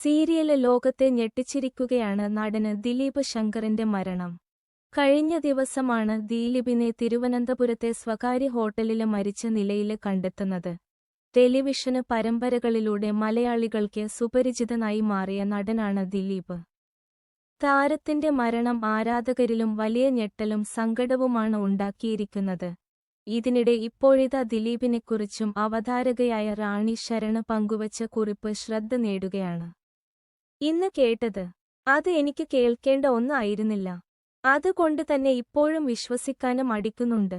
Serial ലോകത്തെ ഞെട്ടിച്ചിരിക്കുകയാണ് നടന് ദിലീപ് ശങ്കറിന്റെ മരണം. കഴിഞ്ഞ ദിവസമാണ് ദിലീപിനെ തിരുവനന്തപുരത്തെ സ്വകാര്യ ഹോട്ടലിൽ മരിച്ച നിലയിൽ കണ്ടെത്തുന്നത്. ടെലിവിഷന് പരമ്പരകളിലൂടെ മലയാളികൾക്ക് സുപരിചിതനായി മാറിയ നടനാണ് ദിലീപ്. താരത്തിന്റെ മരണം ആരാധകരിലും വലിയ ഞെട്ടലും സങ്കടവുമാണ് ഉണ്ടാക്കിയിരിക്കുന്നത്. ഇതിനിടെ ഇപ്പോഴിതാ ദിലീപിനെക്കുറിച്ചും അവതാരകയായ റാണി ശരണ് പങ്കുവച്ച കുറിപ്പ് ശ്രദ്ധ നേടുകയാണ്. ഇന്ന് കേട്ടത്. അത് എനിക്ക് കേൾക്കേണ്ട ഒന്നായിരുന്നില്ല. അതുകൊണ്ട് തന്നെ ഇപ്പോഴും വിശ്വസിക്കാനും മടിക്കുന്നുണ്ട്.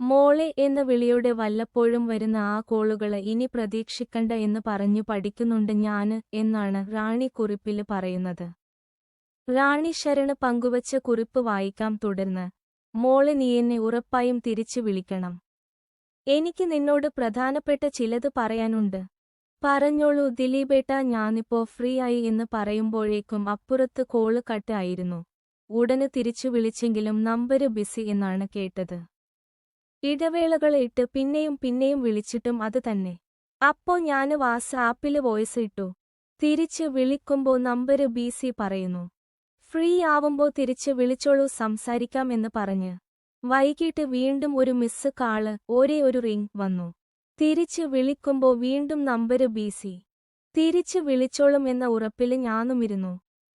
മോളെ എന്ന വിളിയുടെ വല്ലപ്പോഴും വരുന്ന ആ കോളുകളെ ഇനി പ്രതീക്ഷിക്കണ്ട എന്ന് പറഞ്ഞു പഠിക്കുന്നുണ്ട് ഞാൻ എന്നാണ് റാണി കുറിപ്പിൽ പറയുന്നത്. റാണി ശരണ് പങ്കുവച്ച കുറിപ്പ് വായിക്കാം തുടർന്ന്. മോളെ നീ എന്നെ ഉറപ്പായും തിരിച്ചു വിളിക്കണം. എനിക്ക് നിന്നോട് പ്രധാനപ്പെട്ട ചിലത് പറയാനുണ്ട്. പറഞ്ഞോളൂ ദിലീപേട്ട ഞാനിപ്പോ ഫ്രീ ആയി എന്ന് പറയുമ്പോഴേക്കും അപ്പുറത്ത് കോൾ കട്ട് ആയിരുന്നു ഉടനെ തിരിച്ചു വിളിച്ചെങ്കിലും നമ്പര് ബിസി എന്നാണ് കേട്ടത്. ഇടവേളകൾ ഇട്ട് പിന്നെയും പിന്നെയും വിളിച്ചിട്ടും അത് തന്നെ. അപ്പോ ഞാൻ വാട്സാപ്പിൽ വോയിസ് ഇട്ടു. തിരിച്ച് വിളിക്കുമ്പോ നമ്പര് ബിസി പറയുന്നു. ഫ്രീ ആവുമ്പോ തിരിച്ച് വിളിച്ചോളൂ സംസാരിക്കാം എന്ന് പറഞ്ഞ്. വൈകിട്ട് വീണ്ടും ഒരു മിസ് കാൾ ഒരേ ഒരു റിംഗ് വന്നു. തിരിച്ച് വിളിക്കുമ്പോ വീണ്ടും നമ്പര് ബിസി. തിരിച്ച് വിളിച്ചോളും എന്ന ഉറപ്പിൽ ഞാനുമിരുന്നു.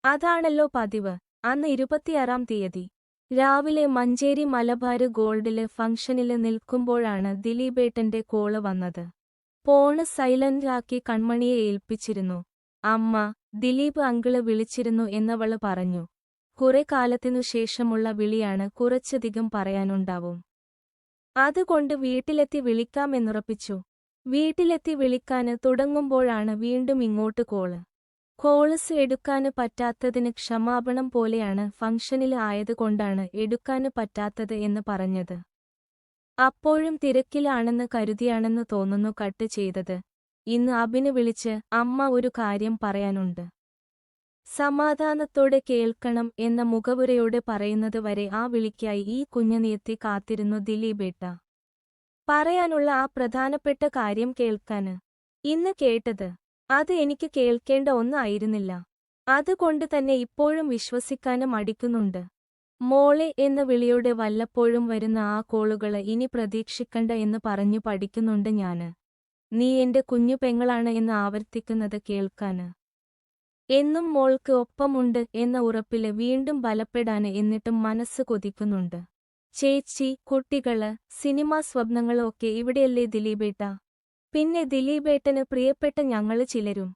അതാണല്ലോ പതിവ്. അന്ന് ഇരുപത്തിയാറാം തീയതി. രാവിലെ മഞ്ചേരി മലബാര് ഗോൾഡിൽ ഫംഗ്ഷനിൽ നിൽക്കുമ്പോഴാണ് ദിലീപേട്ടന്റെ കോൾ വന്നത്. പോണ് സൈലന്റാക്കി കൺമണിയെ ഏൽപ്പിച്ചിരുന്നു. അമ്മ ദിലീപ് അങ്കിൾ വിളിച്ചിരുന്നു എന്നവൾ പറഞ്ഞു. കുറെ കാലത്തിനു ശേഷമുള്ള വിളിയാണ് കുറച്ചധികം പറയാനുണ്ടാവും. അതുകൊണ്ട് വീട്ടിലെത്തി വിളിക്കാമെന്നുറപ്പിച്ചു. വീട്ടിലെത്തി വിളിക്കാന് തുടങ്ങുമ്പോഴാണ് വീണ്ടും ഇങ്ങോട്ട് കോൾ. കോൾസ് എടുക്കാന് പറ്റാത്തതിന് ക്ഷമാപണം പോലെയാണ് ഫങ്ഷനിൽ ആയതുകൊണ്ടാണ് എടുക്കാന് പറ്റാത്തത് എന്ന് പറഞ്ഞത്. അപ്പോഴും തിരക്കിലാണെന്ന് കരുതിയാണെന്ന് തോന്നുന്നു കട്ട് ചെയ്തത്. ഇന്ന് അബിന് വിളിച്ച് അമ്മ ഒരു കാര്യം പറയാനുണ്ട്. സമാധാനത്തോടെ കേൾക്കണം എന്ന മുഖവുരയോടെ പറയുന്നത് വരെ ആ വിളിക്കായി ഈ കുഞ്ഞുനിയെത്തി കാത്തിരുന്നു ദിലീപേട്ട. പറയാനുള്ള ആ പ്രധാനപ്പെട്ട കാര്യം കേൾക്കാന് ഇന്ന് കേട്ടത്. അത് എനിക്ക് കേൾക്കേണ്ട ഒന്നായിരുന്നില്ല. അതുകൊണ്ട് തന്നെ ഇപ്പോഴും വിശ്വസിക്കാനും മടിക്കുന്നുണ്ട്. മോളെ എന്ന വിളിയോടെ വല്ലപ്പോഴും വരുന്ന ആ കോളുകൾ ഇനി പ്രതീക്ഷിക്കണ്ട എന്ന് പറഞ്ഞു പഠിക്കുന്നുണ്ട് ഞാൻ. നീ എന്റെ കുഞ്ഞു പെങ്ങളാണ് എന്ന് ആവർത്തിക്കുന്നത് കേൾക്കാന് എന്നും മോൾക്ക് ഒപ്പമുണ്ട് എന്ന ഉറപ്പിൽ വീണ്ടും ബലപ്പെടാന് എന്നിട്ടും മനസ്സ് കൊതിക്കുന്നുണ്ട്. ചേച്ചി കുട്ടികൾ സിനിമാ സ്വപ്നങ്ങളൊക്കെ ഇവിടെയല്ലേ ദിലീപേട്ട? പിന്നെ ദിലീപേട്ടന് പ്രിയപ്പെട്ട ഞങ്ങൾ ചിലരും.